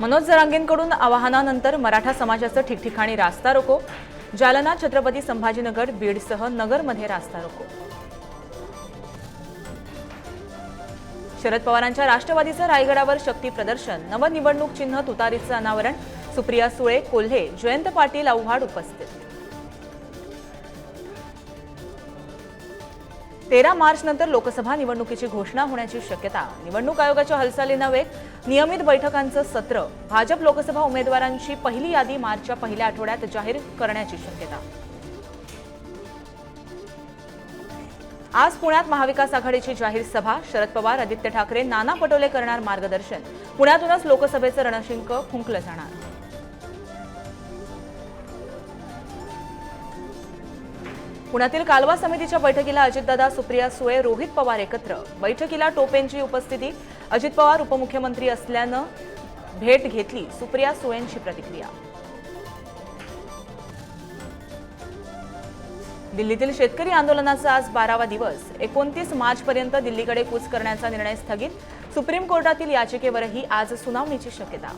मनोज जरांगेंकडून आवाहनानंतर मराठा समाजाचं ठिकठिकाणी रास्ता रोको. जालना छत्रपती संभाजीनगर बीडसह नगरमध्ये रास्ता रोको. शरद पवारांच्या राष्ट्रवादीचं रायगडावर शक्ती प्रदर्शन नवनिवडणूक चिन्ह तुतारीचं अनावरण सुप्रिया सुळे कोल्हे जयंत पाटील आव्हाड उपस्थित तेरा मार्च नंतर लोकसभा निवडणुकीची घोषणा होण्याची शक्यता. निवडणूक आयोगाच्या हालचालींना वेग नियमित बैठकांचं सत्र. भाजप लोकसभा उमेदवारांची पहिली यादी मार्चच्या पहिल्या आठवड्यात जाहीर करण्याची शक्यता. आज पुण्यात महाविकास आघाडीची जाहीर सभा. शरद पवार आदित्य ठाकरे नाना पटोले करणार मार्गदर्शन. पुण्यातूनच लोकसभेचं रणशिंक फुंकलं जाणार. पुण्यातील कालवा समितीच्या बैठकीला अजितदादा सुप्रिया सुळे रोहित पवार एकत्र. बैठकीला टोपेंची उपस्थिती. अजित पवार उपमुख्यमंत्री असल्यानं भेट घेतली. सुप्रिया सुळेंची प्रतिक्रिया. दिल्लीतील शेतकरी आंदोलनाचा आज बारावा दिवस. एकोणतीस मार्चपर्यंत दिल्लीकडे कूच करण्याचा निर्णय स्थगित. सुप्रीम कोर्टातील याचिकेवरही आज सुनावणीची शक्यता.